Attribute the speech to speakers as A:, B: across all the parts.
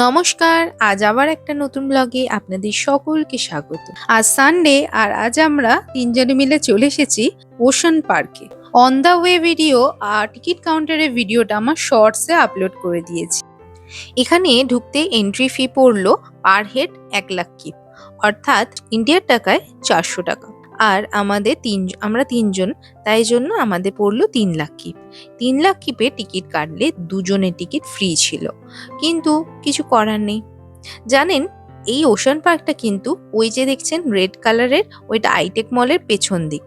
A: নমস্কার, আজ আবার একটা নতুন ব্লগে আপনাদের সকলকে স্বাগত। আজ সানডে আর আজ আমরা তিনজনে মিলে চলে এসেছি ওশান পার্কে অন দ্য ওয়ে ভিডিও আর টিকিট কাউন্টারের ভিডিওটা আমার শর্টসে আপলোড করে দিয়েছি। এখানে ঢুকতে এন্ট্রি ফি পড়ল পার হেড এক লাখ কিপ অর্থাৎ ইন্ডিয়ার টাকায় চারশো টাকা। আর আমাদের তিন, আমরা তিনজন, তাই জন্য আমাদের পড়ল তিন লাখ কিপ তিন লাখ কিপে টিকিট কাটলে দুজনের টিকিট ফ্রি ছিল। কিন্তু কিছু করার নেই। জানেন, এই ওশান পার্কটা কিন্তু ওই যে দেখছেন রেড কালারের ওইটা আইটেক মলের পেছন দিক।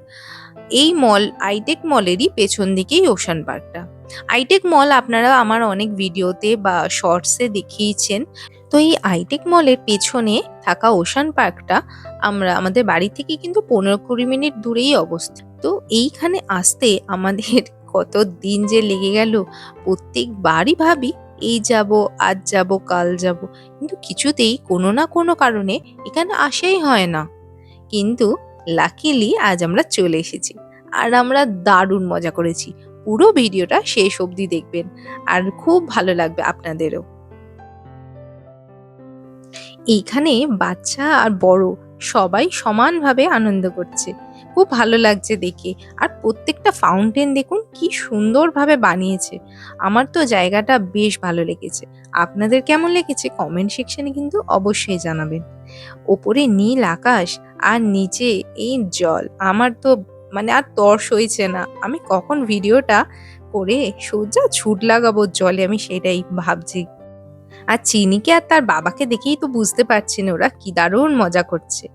A: এই মল, আইটেক মলেরই পেছন দিকেই ওশান পার্কটা। আইটেক মল আপনারা আমার অনেক ভিডিওতে বা শর্টসে দেখিয়েছেন। তো এই আইটেক মলের পেছনে থাকা ওশান পার্কটা আমরা, আমাদের বাড়ি থেকে কিন্তু পনেরো কুড়ি মিনিট দূরেই অবস্থিত। তো এইখানে আসতে আমাদের কত দিন যে লেগে গেল, প্রত্যেকবারই ভাবি এই যাব, আজ যাব, কাল যাব। কিন্তু কিছুতেই কোনো না কোনো কারণে এখানে আসাই হয় না। কিন্তু লাকিলি আজ আমরা চলে এসেছি আর আমরা দারুণ মজা করেছি। পুরো ভিডিওটা শেষ অবধি দেখবেন আর খুব ভালো লাগবে আপনাদেরও। এইখানে বাচ্চা আর বড় সবাই সমানভাবে আনন্দ করছে। খুব ভালো লাগছে দেখে। আর প্রত্যেকটা ফাউন্টেন দেখুন কি সুন্দরভাবে বানিয়েছে। আমার তো জায়গাটা বেশ ভালো লেগেছে। আপনাদের কেমন লেগেছে কমেন্ট সেকশনে কিন্তু অবশ্যই জানাবেন। ওপরে নীল আকাশ আর নিচে এই জল। আমার তো মানে আর তর্স হয়েছে না। আমি কখন ভিডিওটা করে সোজা ছুট লাগাবো জলে, আমি সেটাই ভাবছি। আর চিনিকে আর তার বাবাকে দেখেই তো বুঝতে পারছেন ওরা কি দারুণ মজা করছে।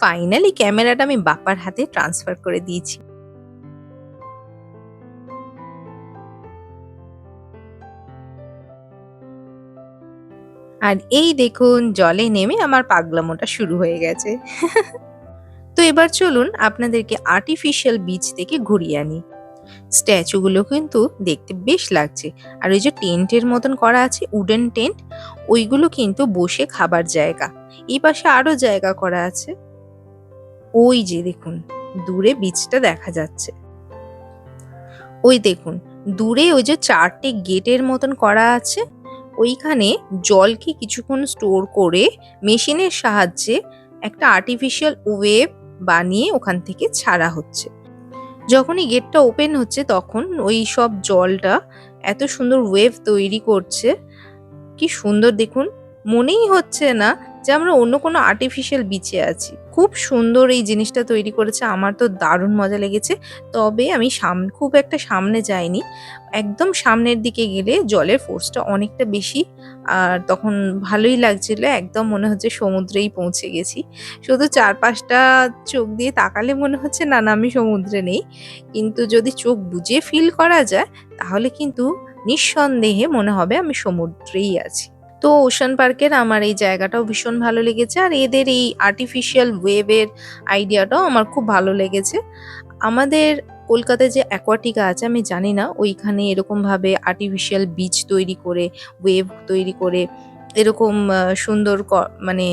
A: ফাইনালি ক্যামেরাটা আমি বাপার হাতে ট্রান্সফার করে দিয়েছি। আর এই দেখুন, জলে নেমে আমার পাগলামোটা শুরু হয়ে গেছে। তো এবার চলুন আপনাদেরকে আর্টিফিশিয়াল বীজ থেকে ঘুরিয়ে আনি। স্ট্যাচুগুলো কিন্তু দেখতে বেশ লাগছে। আর ওই যে টেন্টের মতন করা আছে উডেন টেন্ট ওইগুলো কিন্তু বসে খাবার জায়গা। এই পাশে আরও জায়গা করা আছে। ওই যে দেখুন, দূরে বিচটা দেখা যাচ্ছে। ওই দেখুন, দূরে ওই যে চারটে গেটের মতন করা আছে। ওইখানে জলকে কিছুক্ষণ স্টোর করে মেশিনের সাহায্যে একটা আর্টিফিশিয়াল ওয়েভ বানিয়ে ওখান থেকে ছাড়া হচ্ছে। যখনই গেটটা ওপেন হচ্ছে তখন ওই সব জলটা এত সুন্দর ওয়েভ তৈরি করছে। কি সুন্দর দেখুন, মনেই হচ্ছে না যে আমরা অন্য কোনো আর্টিফিশিয়াল বিচে আছি। খুব সুন্দর এই জিনিসটা তৈরি করেছে, আমার তো দারুণ মজা লেগেছে। তবে আমি সাম, খুব একটা সামনে যাইনি। একদম সামনের দিকে গেলে জলের ফোর্সটা অনেকটা বেশি, আর তখন ভালোই লাগছিল, একদম মনে হচ্ছে সমুদ্রেই পৌঁছে গেছি। শুধু চারপাশটা চোখ দিয়ে তাকালে মনে হচ্ছে, না না, আমি সমুদ্রে নেই। কিন্তু যদি চোখ বুঝে ফিল করা যায়, তাহলে কিন্তু নিঃসন্দেহে মনে হবে আমি সমুদ্রেই আছি। তো ওশান পার্কের আমার এই জায়গাটাও ভীষণ ভালো লেগেছে। আর এদের এই আর্টিফিশিয়াল ওয়েভের আইডিয়াটাও আমার খুব ভালো লেগেছে। আমাদের কলকাতায় যে অ্যাকোয়াটিকা আছে, আমি জানি না, ওইখানে এরকমভাবে আর্টিফিশিয়াল বিচ তৈরি করে ওয়েভ তৈরি করে, এরকম সুন্দর মানে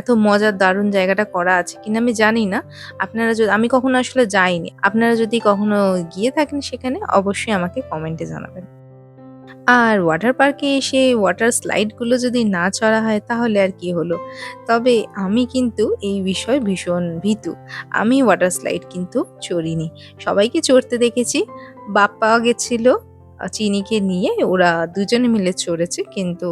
A: এত মজার দারুণ জায়গাটা করা আছে কিনা আমি জানি না। আপনারা যদি, আমি কখনো আসলে যাইনি। আপনারা যদি কখনো গিয়ে থাকেন সেখানে, অবশ্যই আমাকে কমেন্টে জানাবেন। আর ওয়াটার পার্কে এসে ওয়াটার স্লাইডগুলো যদি না চড়া হয় তাহলে আর কি হলো? তবে আমি কিন্তু এই বিষয়ে ভীষণ ভীতু। আমি ওয়াটার স্লাইড কিন্তু চড়িনি। সবাইকে চড়তে দেখেছি। বাপ্পা গেছিল, চিনিকে নিয়ে। ওরা দুজনে মিলে চড়েছে, কিন্তু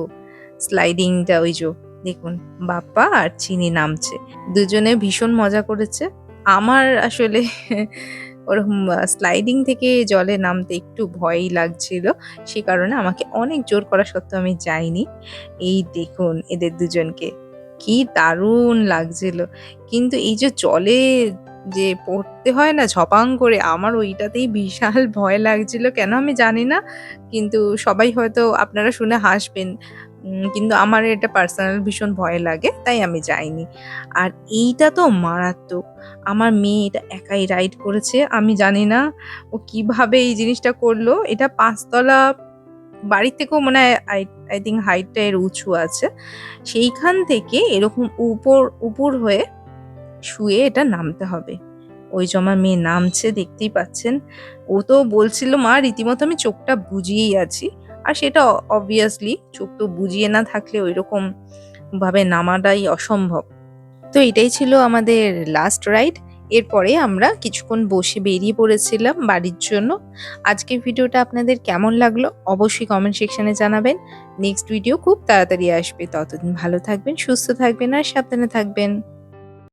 A: স্লাইডিংটা ওই যে, দেখুন, বাপ্পা আর চিনি নামছে। দুজনে ভীষণ মজা করেছে। আমার আসলে ওরকম স্লাইডিং থেকে জলে নামতে একটু ভয়ই লাগছিল। সে কারণে আমাকে অনেক জোর করা সত্ত্বেও আমি যাইনি। এই দেখুন এদের দুজনকে। কি দারুণ লাগছিল। কিন্তু এই যে জলে যে পড়তে হয় না, ঝপাং করে। আমার ওইটাতেই বিশাল ভয় লাগছিল, কেন আমি জানি না, কিন্তু সবাই হয়তো আপনারা শুনে হাসবেন। কিন্তু আমার এটা পার্সোনাল ভীষণ ভয় লাগে, তাই আমি যাইনি। আর এইটা তো মারাত্মক। আমার মেয়ে এটা একাই রাইড করেছে, আমি জানি না ও কীভাবে এই জিনিসটা করল। এটা পাঁচতলা বাড়ির থেকেও মনে আই থিঙ্ক হাইটটা এর উঁচু আছে। সেইখান থেকে এরকম উপর উপর হয়ে শুয়ে এটা নামতে হবে। ওই যে আমার মেয়ে নামছে, দেখতেই পাচ্ছেন। ও তো বলছিল, মা, রীতিমতো আমি চোখটা বুজিয়েই আছি। আর সেটা অবভিয়াসলি চোখ তো বুজিয়ে না থাকলে ওই রকম ভাবে নামাটাই অসম্ভব। তো এটাই ছিল আমাদের লাস্ট রাইড এরপরে আমরা কিছুক্ষণ বসে বেরিয়ে পড়েছিলাম বাড়ির জন্য। আজকের ভিডিওটা আপনাদের কেমন লাগল অবশ্যই কমেন্ট সেকশানে জানাবেন। নেক্সট ভিডিও খুব তাড়াতাড়ি আসবে। ততদিন ভালো থাকবেন, সুস্থ থাকবেন আর সাবধানে থাকবেন।